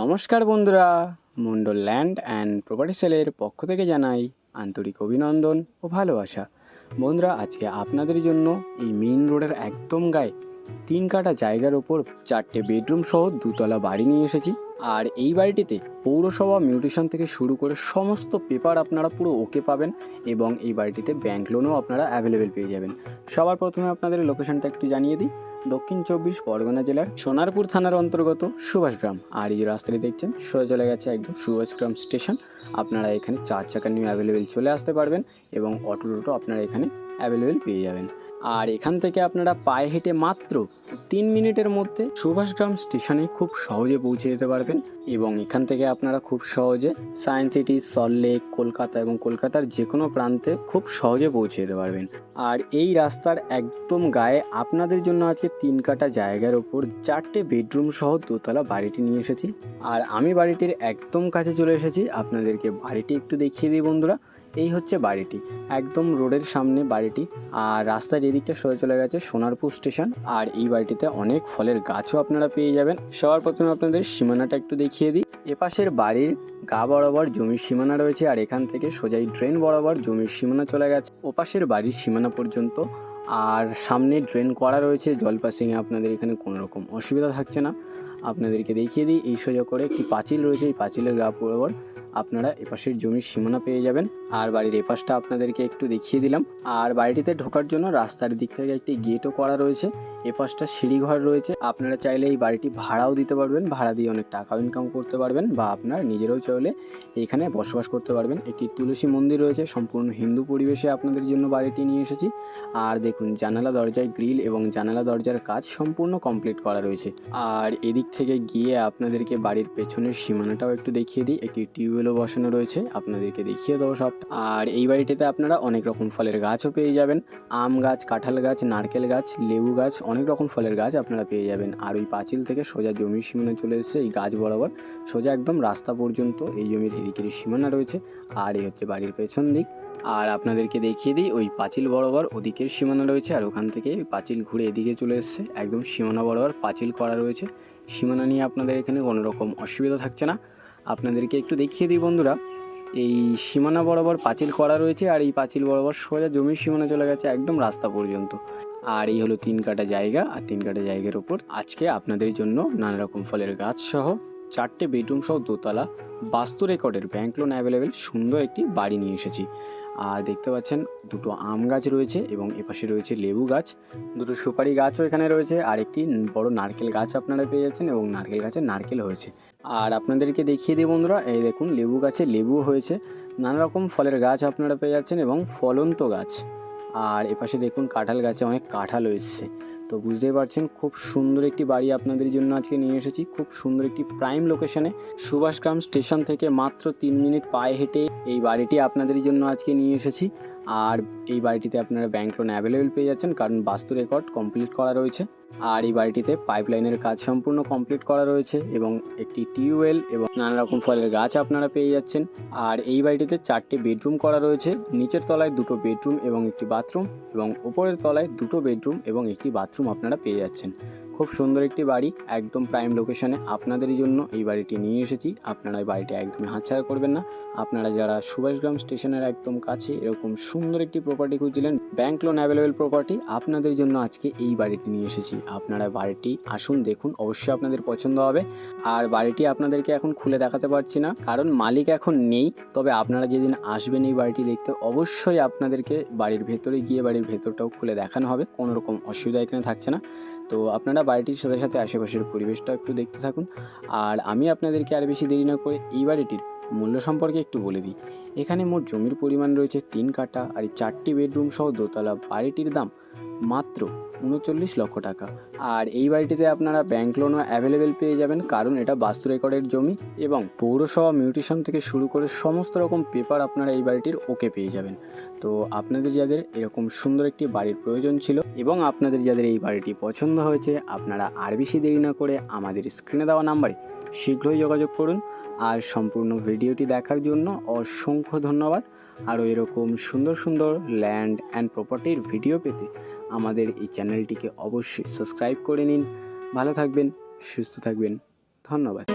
নমস্কার বন্ধুরা, Mondal land and property সেলের পক্ষ থেকে জানাই আন্তরিক অভিনন্দন ও ভালোবাসা। বন্ধুরা, আজকে আপনাদের জন্য এই মেইন রোডের একদম গায়ে তিন কাটা জায়গার ওপর চারটে বেডরুম সহ দুতলা বাড়ি নিয়ে এসেছি। আর এই বাড়িটিতে পৌরসভা মিউটেশন থেকে শুরু করে সমস্ত পেপার আপনারা পুরো ওকে পাবেন এবং এই বাড়িটিতে ব্যাংক লোনও আপনারা অ্যাভেলেবেল পেয়ে যাবেন। সবার প্রথমে আপনাদের লোকেশনটা একটু জানিয়ে দিই। দক্ষিণ চব্বিশ পরগনা জেলার সোনারপুর থানার অন্তর্গত সুভাষগ্রাম আর এই রাস্তাটি দেখছেন, সোজা চলে গেছে একদম সুভাষগ্রাম স্টেশন। আপনারা এখানে চার চাকা নিয়ে অ্যাভেলেবেল চলে আসতে পারবেন এবং অটো টোটো আপনারা এখানে অ্যাভেলেবেল পেয়ে যাবেন। আর এখান থেকে আপনারা পায়ে হেঁটে মাত্র তিন মিনিটের মধ্যে সুভাষগ্রাম স্টেশনে খুব সহজে পৌঁছে যেতে পারবেন এবং এখান থেকে আপনারা খুব সহজে সায়েন্স সিটি সল্টলেক কলকাতা এবং কলকাতার যে কোনো প্রান্তে খুব সহজে পৌঁছে যেতে পারবেন। আর এই রাস্তার একদম গায়ে আপনাদের জন্য আজকে তিন কাটা জায়গার ওপর চারটে বেডরুম সহ দোতলা বাড়িটি নিয়ে এসেছি। আর আমি বাড়িটির একদম কাছে চলে এসেছি। আপনাদেরকে বাড়িটি একটু দেখিয়ে দিই বন্ধুরা। এই হচ্ছে বাড়িটি। একদম রোডের সামনে বাড়িটি। আর রাস্তার এদিকটা সরে চলে গেছে সোনারপুর স্টেশন। আর এই বাড়িটিতে অনেক ফলের গাছও আপনারা পেয়ে যাবেন। সবার প্রথমে আপনাদের সীমানাটা একটু দেখিয়ে দিই। এপাশের বাড়ির গা বরাবর জমির সীমানা রয়েছে আর এখান থেকে সোজাই ড্রেন বরাবর জমির সীমানা চলে গেছে। ওপাশের বাড়ির সীমানা পর্যন্ত। আর সামনে ড্রেন করা রয়েছে। জল পাসিংয়ে আপনাদের এখানে কোনো রকম অসুবিধা থাকছে না। আপনাদেরকে দেখিয়ে দিই। এই সোজা করে একটি পাঁচিল রয়েছে, এই পাঁচিলের গা বরাবর আপনারা এপাশের জমির সীমানা পেয়ে যাবেন। আর বাড়ির এপাশটা আপনাদেরকে একটু দেখিয়ে দিলাম। আর বাড়িটিতে ঢোকার জন্য রাস্তার দিক থেকে একটি গেটও করা রয়েছে। এপাশটা সিঁড়িঘর রয়েছে। আপনারা চাইলে এই বাড়িটি ভাড়াও দিতে পারবেন। ভাড়া দিয়ে অনেক টাকা ইনকাম করতে পারবেন বা আপনার নিজেরাও চাইলে এখানে বসবাস করতে পারবেন। একটি তুলসী মন্দির রয়েছে। সম্পূর্ণ হিন্দু পরিবেশে আপনাদের জন্য বাড়িটি নিয়ে এসেছি। আর দেখুন, জানালা দরজায় গ্রিল এবং জানালা দরজার কাজ সম্পূর্ণ কমপ্লিট করা রয়েছে। আর এদিক থেকে গিয়ে আপনাদেরকে বাড়ির পেছনের সীমানাটাও একটু দেখিয়ে দিই। একটি টিউবওয়েলও বসানো রয়েছে, আপনাদেরকে দেখিয়ে দেবো সব আর এই বাড়িটিতে আপনারা অনেক রকম ফলের গাছও পেয়ে যাবেন। আম গাছ, কাঁঠাল গাছ, নারকেল গাছ, লেবু গাছ, অনেক রকম ফলের গাছ আপনারা পেয়ে যাবেন। আর ওই পাঁচিল থেকে সোজা জমির সীমানা চলে এসেছে, এই গাছ বরাবর। সোজা একদম রাস্তা পর্যন্ত এই জমির এদিকের সীমানা রয়েছে, আর এই হচ্ছে বাড়ির পেছন দিক। আর আপনাদেরকে দেখিয়ে দিই, ওই পাঁচিল বরাবর ওদিকের সীমানা রয়েছে, আর ওখান থেকে পাঁচিল ঘুরে এদিকে চলে এসেছে। একদম সীমানা বরাবর পাঁচিল করা রয়েছে। সীমানা নিয়ে আপনাদের এখানে কোনো রকম অসুবিধা থাকছে না। আপনাদেরকে একটু দেখিয়ে দিই বন্ধুরা, এই সীমানা বরাবর পাঁচিল করা রয়েছে আর এই পাঁচিল বরাবর সোজা জমির সীমানা চলে গেছে একদম রাস্তা পর্যন্ত। আর এই হলো তিন কাটা জায়গা আর তিন কাটা জায়গার ওপর আজকে আপনাদের জন্য নানা রকম ফলের গাছ সহ চারটে বেডরুম সহ দোতলা বাস্তু রেকর্ডের ব্যাংক লোন অ্যাভেলেবেল সুন্দর একটি বাড়ি নিয়ে এসেছি। আর দেখতে পাচ্ছেন দুটো আম গাছ রয়েছে এবং এপাশে রয়েছে লেবু গাছ। দুটো সুপারি গাছও এখানে রয়েছে আর একটি বড় নারকেল গাছ আপনারা পেয়ে যাচ্ছেন এবং নারকেল গাছে নারকেল হয়েছে। আর আপনাদেরকে দেখিয়ে দিই বন্ধুরা, এই দেখুন লেবু গাছে লেবু হয়েছে। নানা রকম ফলের গাছ আপনারা পেয়ে যাচ্ছেন এবং ফলন্ত গাছ। আর এপাশে দেখুন কাঁঠাল গাছে অনেক কাঁঠাল এসছে। তো বুঝতেই পারছেন, খুব সুন্দর একটি বাড়ি আপনাদের জন্য আজকে নিয়ে এসেছি। খুব সুন্দর একটি প্রাইম লোকেশনে সুভাষগ্রাম স্টেশন থেকে মাত্র তিন মিনিট পায়ে হেঁটে এই বাড়িটি আপনাদের জন্য আজকে নিয়ে এসেছি। আর এই বাড়িটিতে আপনারা ব্যাংক লোন অ্যাভেলেবেল পেয়ে যাচ্ছেন, কারণ বাস্তু রেকর্ড কমপ্লিট করা রয়েছে। আর এই বাড়িটিতে পাইপলাইনের কাজ সম্পূর্ণ কমপ্লিট করা রয়েছে এবং একটি টিউবওয়েল এবং নানা রকম ফলের গাছ আপনারা পেয়ে যাচ্ছেন। আর এই বাড়িটিতে চারটি বেডরুম করা রয়েছে, নিচের তলায় দুটো বেডরুম এবং একটি বাথরুম এবং উপরের তলায় দুটো বেডরুম এবং একটি বাথরুম আপনারা পেয়ে যাচ্ছেন। খুব সুন্দর একটি বাড়ি, একদম প্রাইম লোকেশনে আপনাদেরই জন্য এই বাড়িটি নিয়ে এসেছি। আপনারা এই বাড়িটি একদমই হাতছাড়া করবেন না। আপনারা যারা সুভাষগ্রাম স্টেশনের একদম কাছে এরকম সুন্দর একটি প্রপার্টি খুঁজছিলেন ব্যাংক লোন অ্যাভেলেবেল প্রপার্টি আপনাদের জন্য আজকে এই বাড়িটি নিয়ে এসেছি। আপনারা বাড়িটি আসুন, দেখুন, অবশ্যই আপনাদের পছন্দ হবে। আর বাড়িটি আপনাদেরকে এখন খুলে দেখাতে পারছি না, কারণ মালিক এখন নেই। তবে আপনারা যেদিন আসবেন এই বাড়িটি দেখতে, অবশ্যই আপনাদেরকে বাড়ির ভেতরে গিয়ে বাড়ির ভেতরটাও খুলে দেখানো হবে। কোনো রকম অসুবিধা এখানে থাকছে না। তো আপনারা বাড়িটির সাথে সাথে আশেপাশের পরিবেশটা একটু দেখতে থাকুন। আর আমি আপনাদেরকে আর বেশি দেরি না করে এই বাড়িটির মূল্য সম্পর্কে একটু বলে দিই। এখানে মোট জমির পরিমাণ রয়েছে তিন কাটা আর চারটি বেডরুম সহ দোতলা বাড়িটির দাম মাত্র উনচল্লিশ লক্ষ টাকা। আর এই বাড়িটিতে আপনারা ব্যাংক লোনও অ্যাভেলেবেল পেয়ে যাবেন, কারণ এটা বাস্তু রেকর্ডের জমি এবং পৌরসভা মিউটেশন থেকে শুরু করে সমস্ত রকম পেপার আপনারা এই বাড়িটির ওকে পেয়ে যাবেন। তো আপনাদের যাদের এরকম সুন্দর একটি বাড়ির প্রয়োজন ছিল এবং আপনাদের যাদের এই বাড়িটি পছন্দ হয়েছে, আপনারা আর বেশি দেরি না করে আমাদের স্ক্রিনে দেওয়া নাম্বারে শীঘ্রই যোগাযোগ করুন। আর সম্পূর্ণ ভিডিওটি দেখার জন্য অসংখ্য ধন্যবাদ। আরও এরকম সুন্দর সুন্দর ল্যান্ড অ্যান্ড প্রপার্টির ভিডিও পেতে আমাদের এই চ্যানেলটিকে অবশ্যই সাবস্ক্রাইব করে নিন। ভালো থাকবেন সুস্থ থাকবেন। ধন্যবাদ।